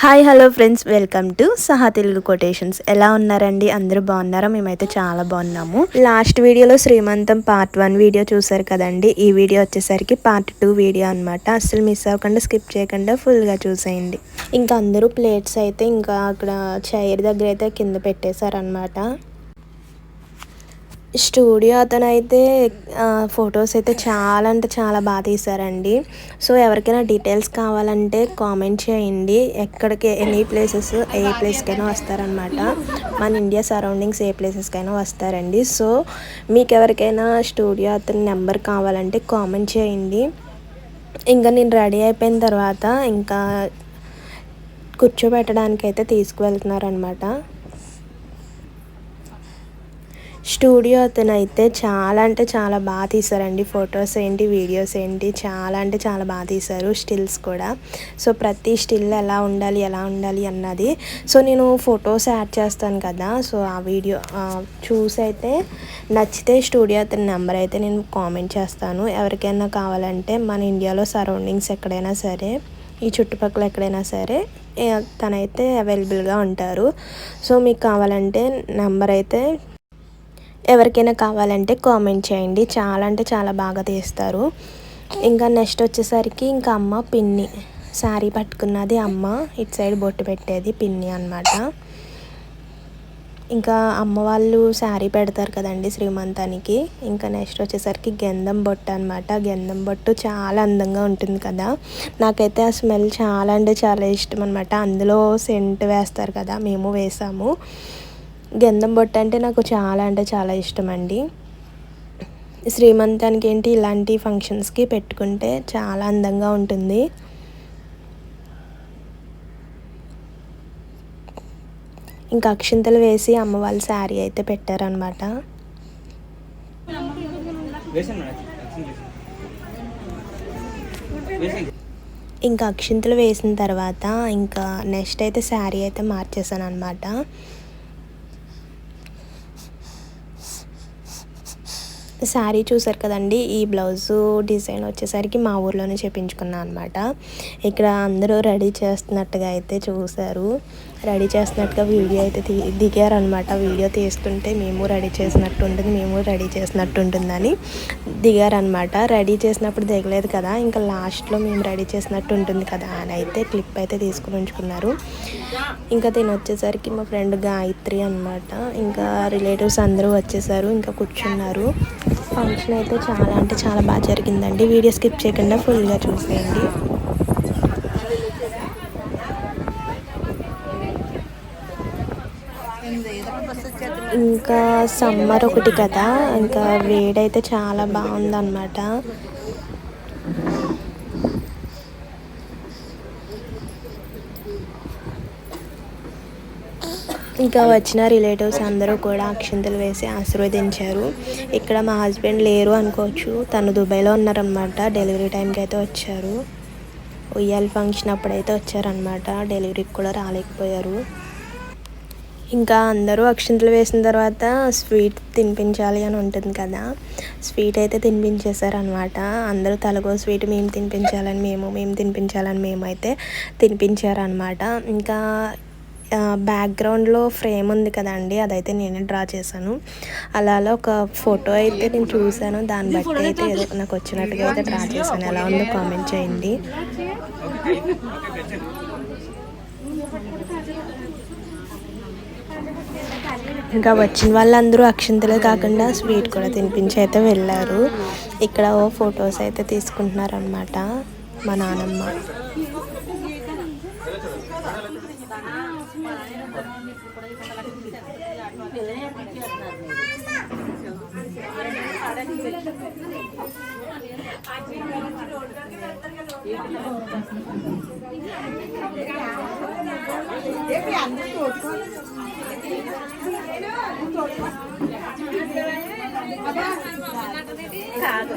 Hi hello friends. Welcome to సహా Telugu quotations. ఎలా ఉన్నారండి? అందరూ బాగున్నారా? మేమైతే చాలా బాగున్నాము. లాస్ట్ వీడియోలో శ్రీమంతం పార్ట్ వన్ వీడియో చూసారు కదండి. ఈ వీడియో వచ్చేసరికి పార్ట్ టూ వీడియో అనమాట అస్సలు మిస్ అవ్వకుండా స్కిప్ చేయకుండా ఫుల్గా చూసేయండి. ఇంకా అందరూ ప్లేట్స్ అయితే ఇంకా అక్కడ చైర్ దగ్గర అయితే కింద పెట్టేశారనమాట స్టూడియో అతను అయితే ఫొటోస్ అయితే చాలా అంటే చాలా బాగా తీశారండి సో ఎవరికైనా డీటెయిల్స్ కావాలంటే కామెంట్ చేయండి. ఎక్కడికి ఎనీ ప్లేసెస్ ఏ ప్లేస్కైనా వస్తారనమాట మన ఇండియా సరౌండింగ్స్ ఏ ప్లేసెస్కైనా వస్తారండి. సో మీకు ఎవరికైనా స్టూడియో అతని నెంబర్ కావాలంటే కామెంట్ చేయండి. ఇంకా నేను రెడీ అయిపోయిన తర్వాత ఇంకా కూర్చోబెట్టడానికి అయితే తీసుకువెళ్తున్నారనమాట స్టూడియో అతను అయితే చాలా అంటే చాలా బాగా తీశారండి ఫొటోస్ ఏంటి వీడియోస్ ఏంటి చాలా అంటే చాలా బాగా తీశారు స్టిల్స్ కూడా. సో ప్రతి స్టిల్ ఎలా ఉండాలి ఎలా ఉండాలి అన్నది. సో నేను ఫొటోస్ యాడ్ చేస్తాను కదా సో ఆ వీడియో చూసి అయితే నచ్చితే స్టూడియో అతని నెంబర్ అయితే నేను కామెంట్ చేస్తాను. ఎవరికైనా కావాలంటే మన ఇండియాలో సరౌండింగ్స్ ఎక్కడైనా సరే ఈ చుట్టుపక్కల ఎక్కడైనా సరే తనైతే అవైలబుల్గా ఉంటారు. సో మీకు కావాలంటే నెంబర్ అయితే ఎవరికైనా కావాలంటే కామెంట్ చేయండి. చాలా అంటే చాలా బాగా తీస్తారు. ఇంకా నెక్స్ట్ వచ్చేసరికి ఇంకా అమ్మ పిన్ని. శారీ పట్టుకున్నది అమ్మ. ఇటు సైడ్ బొట్టు పెట్టేది పిన్ని అనమాట ఇంకా అమ్మ వాళ్ళు శారీ పెడతారు కదండి శ్రీమంతానికి. ఇంకా నెక్స్ట్ వచ్చేసరికి గంధం బొట్టు అనమాట గంధం బొట్టు చాలా అందంగా ఉంటుంది కదా. నాకైతే ఆ స్మెల్ చాలా అంటే చాలా ఇష్టం అనమాట అందులో సెంట్ వేస్తారు కదా మేము వేసాము. గంధం బొట్టు అంటే నాకు చాలా అంటే చాలా ఇష్టం అండి శ్రీమంతానికి ఏంటి ఇలాంటి ఫంక్షన్స్కి పెట్టుకుంటే చాలా అందంగా ఉంటుంది. ఇంకా అక్షింతలు వేసి అమ్మ వాళ్ళ శారీ అయితే పెట్టారనమాట ఇంకా అక్షింతలు వేసిన తర్వాత ఇంకా నెక్స్ట్ అయితే శారీ అయితే మార్చేసాను అనమాట శారీ చూసారు కదండి ఈ బ్లౌజు డిజైన్ వచ్చేసరికి మా ఊర్లోనే చేపించుకున్నాను అనమాట ఇక్కడ అందరూ రెడీ చేస్తున్నట్టుగా అయితే చూశారు రెడీ చేసినట్టుగా వీడియో అయితే దిగారనమాట వీడియో తీస్తుంటే మేము రెడీ చేసినట్టు ఉంటుంది మేము రెడీ చేసినట్టు ఉంటుందని దిగారనమాట రెడీ చేసినప్పుడు దిగలేదు కదా ఇంకా లాస్ట్లో మేము రెడీ చేసినట్టు ఉంటుంది కదా అని అయితే క్లిప్ అయితే తీసుకుని ఉంచుకున్నారు. ఇంకా దీని వచ్చేసరికి మా ఫ్రెండ్ గాయత్రి అనమాట ఇంకా రిలేటివ్స్ అందరూ వచ్చేసారు ఇంకా కూర్చున్నారు. ఫంక్షన్ అయితే చాలా అంటే చాలా బాగా జరిగిందండి. వీడియో స్కిప్ చేయకుండా ఫుల్గా చూసేయండి. ఇంకా సమ్మర్ ఒకటి కదా ఇంకా వేడైతే చాలా బాగుందన్నమాట. ఇంకా వచ్చిన రిలేటివ్స్ అందరూ కూడా అక్షింతలు వేసి ఆశీర్వదించారు. ఇక్కడ మా హస్బెండ్ లేరు అనుకోవచ్చు తను దుబాయ్లో ఉన్నారనమాట డెలివరీ టైంకి అయితే వచ్చారు. ఉయ్యాల ఫంక్షన్ అప్పుడైతే వచ్చారనమాట డెలివరీకి కూడా రాలేకపోయారు. ఇంకా అందరూ అక్షింతలు వేసిన తర్వాత స్వీట్ తినిపించాలి అని ఉంటుంది కదా. స్వీట్ అయితే తినిపించేశారనమాట అందరూ తలగో స్వీట్ మేము తినిపించాలని మేము మేము తినిపించాలని మేమైతే తినిపించారనమాట ఇంకా బ్యాక్గ్రౌండ్లో ఫ్రేమ్ ఉంది కదండి అదైతే నేనే డ్రా చేశాను. అలా ఒక ఫోటో అయితే నేను చూశాను దాన్ని బట్టి అయితే ఏదో నాకు వచ్చినట్టుగా అయితే డ్రా చేశాను. ఎలా ఉందో కామెంట్ చేయండి. ఇంకా వచ్చిన వాళ్ళందరూ అక్షింతలే కాకుండా స్వీట్ కూడా తినిపించి అయితే వెళ్ళారు. ఇక్కడ ఓ ఫొటోస్ అయితే తీసుకుంటున్నారనమాట మా నానమ్మ. కాదు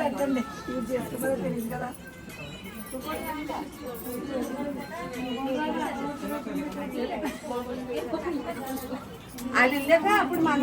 పెట్టండి యూజ్ చేస్తున్నారో తెలియదు కదా అది అప్పుడు మన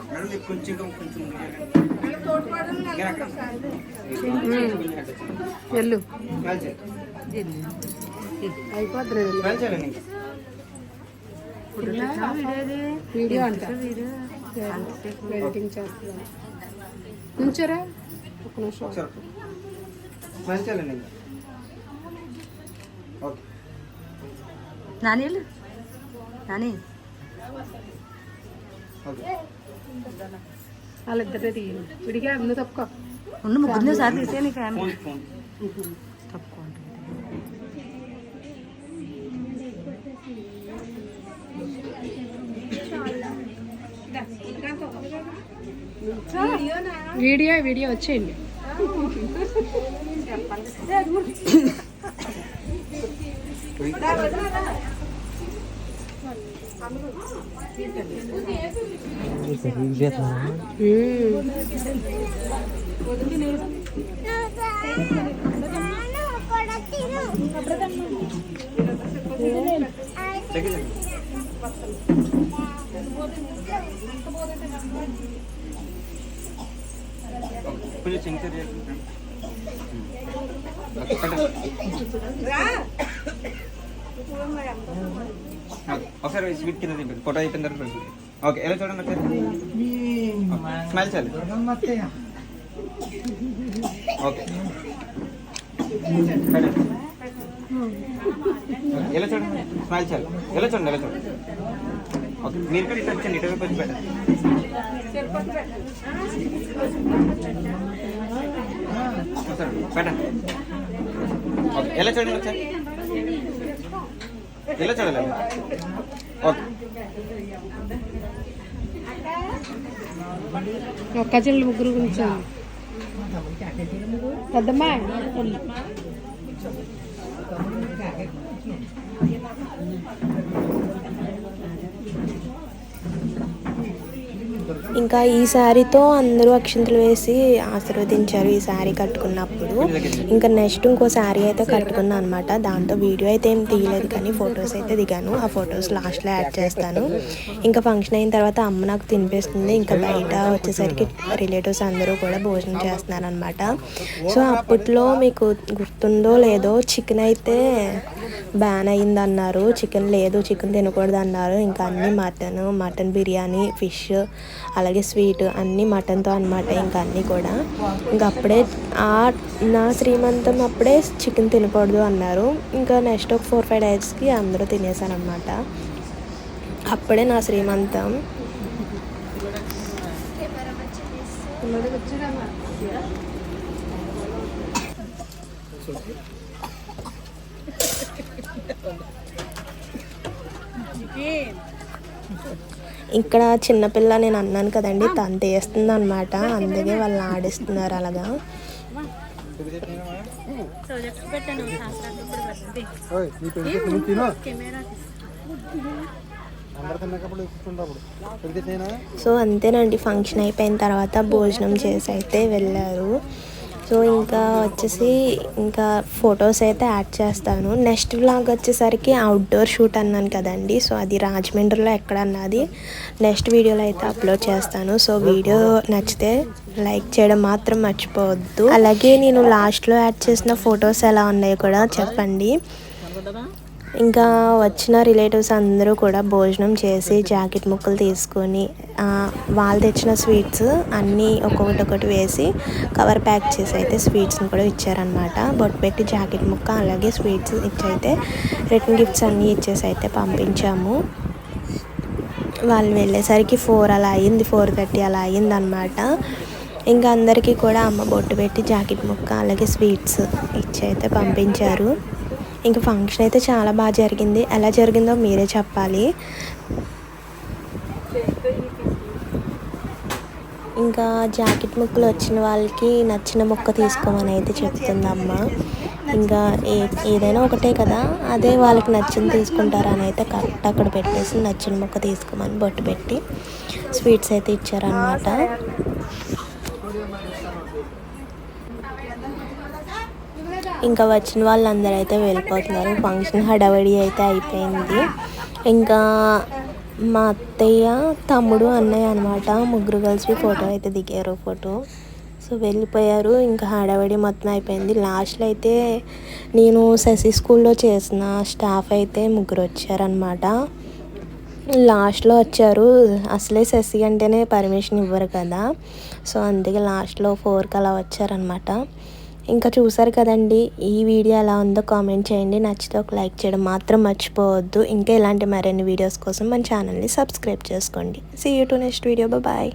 మేడం కొంచెం కొంచెం వెళ్ళు. అయిపోతుంది వీడియో అంట. ఎడిటింగ్ ఒక నిమిషం. నాని వెళ్ళు. నాని. ఓకే. వాళ్ళిద్దరే తీయండి విడిగా నువ్వు తప్పుకో ఉండు ముగ్గురు సార్ తీసే నీ ఫ్యామిలీ తప్పుకో వీడియో వీడియో వచ్చేయండి చెప్పండి Terima kasih. ఒకసారి స్వీట్ కింద దింపండి ఫోటో అయిపోయిన తర్వాత పెడుతుంది. ఓకే ఎలా చూడండి ఒకసారి? స్మైల్ చాలు ఓకే. ఎలా చూడండి? స్మైల్ చాలు ఎలా చూడండి? ఎలా చూడండి? ఓకే మీరు కూడా ఇటు వచ్చండి ఇటువైపు వచ్చి పెట్టండి పెట్టండి. ఓకే ఎలా చూడండి ఒకసారి? ఇలా చూడాలి ఓకే. ఒక్క చెల్లి ముగ్గురు గురించి పెద్దమ్మా. ఇంకా ఈ శారీతో అందరూ అక్షింతలు వేసి ఆశీర్వదించారు ఈ శారీ కట్టుకున్నప్పుడు. ఇంకా నెక్స్ట్ ఇంకో శారీ అయితే కట్టుకున్నాను అనమాట దాంతో వీడియో అయితే ఏం తీయలేదు కానీ ఫొటోస్ అయితే దిగాను. ఆ ఫొటోస్ లాస్ట్లో యాడ్ చేస్తాను. ఇంకా ఫంక్షన్ అయిన తర్వాత అమ్మ నాకు తినిపిస్తుంది. ఇంకా బయట వచ్చేసరికి రిలేటివ్స్ అందరూ కూడా భోజనం చేస్తున్నారు అనమాట సో అప్పట్లో మీకు గుర్తుందో లేదో చికెన్ అయితే బ్యాన్ అయింది అన్నారు చికెన్ లేదు చికెన్ తినకూడదు అన్నారు ఇంకా అన్ని మటన్ మటన్ బిర్యానీ ఫిష్ అలాగే స్వీట్ అన్నీ మటన్తో అనమాట ఇంకా అన్నీ కూడా. ఇంకా అప్పుడే ఆ నా శ్రీమంతం అప్పుడే చికెన్ తినకూడదు అన్నారు. ఇంకా నెక్స్ట్ ఒక ఫోర్ ఫైవ్ డేస్కి అందరూ తినేసారనమాట అప్పుడే నా శ్రీమంతం. ఇక్కడ చిన్నపిల్ల నేను అన్నాను కదండి తను తీస్తుంది అనమాట అందుకే వాళ్ళు ఆడిస్తున్నారు అలాగా. సో అంతేనండి ఫంక్షన్ అయిపోయిన తర్వాత భోజనం చేసి అయితే వెళ్ళారు. సో ఇంకా వచ్చేసి ఇంకా ఫొటోస్ అయితే యాడ్ చేస్తాను. నెక్స్ట్ వ్లాగ్ వచ్చేసరికి అవుట్డోర్ షూట్ అన్నాను కదండి. సో అది రాజమండ్రిలో ఎక్కడ అన్నది నెక్స్ట్ వీడియోలో అయితే అప్లోడ్ చేస్తాను. సో వీడియో నచ్చితే లైక్ చేయడం మాత్రం మర్చిపోవద్దు. అలాగే నేను లాస్ట్లో యాడ్ చేసిన ఫొటోస్ ఎలా ఉన్నాయో కూడా చెప్పండి. ఇంకా వచ్చిన రిలేటివ్స్ అందరూ కూడా భోజనం చేసి జాకెట్ ముక్కలు తీసుకొని వాళ్ళు తెచ్చిన స్వీట్స్ అన్నీ ఒక్కొక్కటి ఒకటి వేసి కవర్ ప్యాక్ చేసి అయితే స్వీట్స్ని కూడా ఇచ్చారనమాట బొట్టు పెట్టి జాకెట్ ముక్క అలాగే స్వీట్స్ ఇచ్చి అయితే రిటర్న్ గిఫ్ట్స్ అన్నీ ఇచ్చేసి అయితే పంపించాము. వాళ్ళు వెళ్ళేసరికి ఫోర్ అలా అయ్యింది ఫోర్ థర్టీ అలా అయ్యింది అనమాట ఇంకా అందరికీ కూడా అమ్మ బొట్టు పెట్టి జాకెట్ ముక్క అలాగే స్వీట్స్ ఇచ్చి అయితే పంపించారు. ఇంకా ఫంక్షన్ అయితే చాలా బాగా జరిగింది. ఎలా జరిగిందో మీరే చెప్పాలి. ఇంకా జాకెట్ ముక్కలు వచ్చిన వాళ్ళకి నచ్చిన ముక్క తీసుకోమని అయితే చెప్తుంది అమ్మ ఇంకా ఏ ఏదైనా ఒకటే కదా. అదే వాళ్ళకి నచ్చింది తీసుకుంటారని అయితే కరెక్ట్ అక్కడ పెట్టేసి నచ్చిన ముక్క తీసుకోమని బొట్టు పెట్టి స్వీట్స్ అయితే ఇచ్చారనమాట ఇంకా వచ్చిన వాళ్ళందరూ అయితే వెళ్ళిపోతున్నారు. ఫంక్షన్ హడావడి అయితే అయిపోయింది. ఇంకా మా అత్తయ్య తమ్ముడు అన్నయ్య అనమాట ముగ్గురు కలిసి ఫోటో అయితే దిగారు. ఫోటో. సో వెళ్ళిపోయారు. ఇంకా హడావడి మొత్తం అయిపోయింది. లాస్ట్లో అయితే నేను శశి స్కూల్లో చేసిన స్టాఫ్ అయితే ముగ్గురు వచ్చారనమాట లాస్ట్లో వచ్చారు. అసలే శశి అంటేనే పర్మిషన్ ఇవ్వరు కదా. సో అందుకే లాస్ట్లో ఫోర్కి అలా వచ్చారనమాట ఇంకా చూసారు కదండి ఈ వీడియో ఎలా ఉందో కామెంట్ చేయండి. నచ్చితే ఒక లైక్ చేయడం మాత్రం మర్చిపోవద్దు. ఇంకా ఇలాంటి మరిన్ని వీడియోస్ కోసం మన ఛానల్ని సబ్స్క్రైబ్ చేసుకోండి. See you to next video bye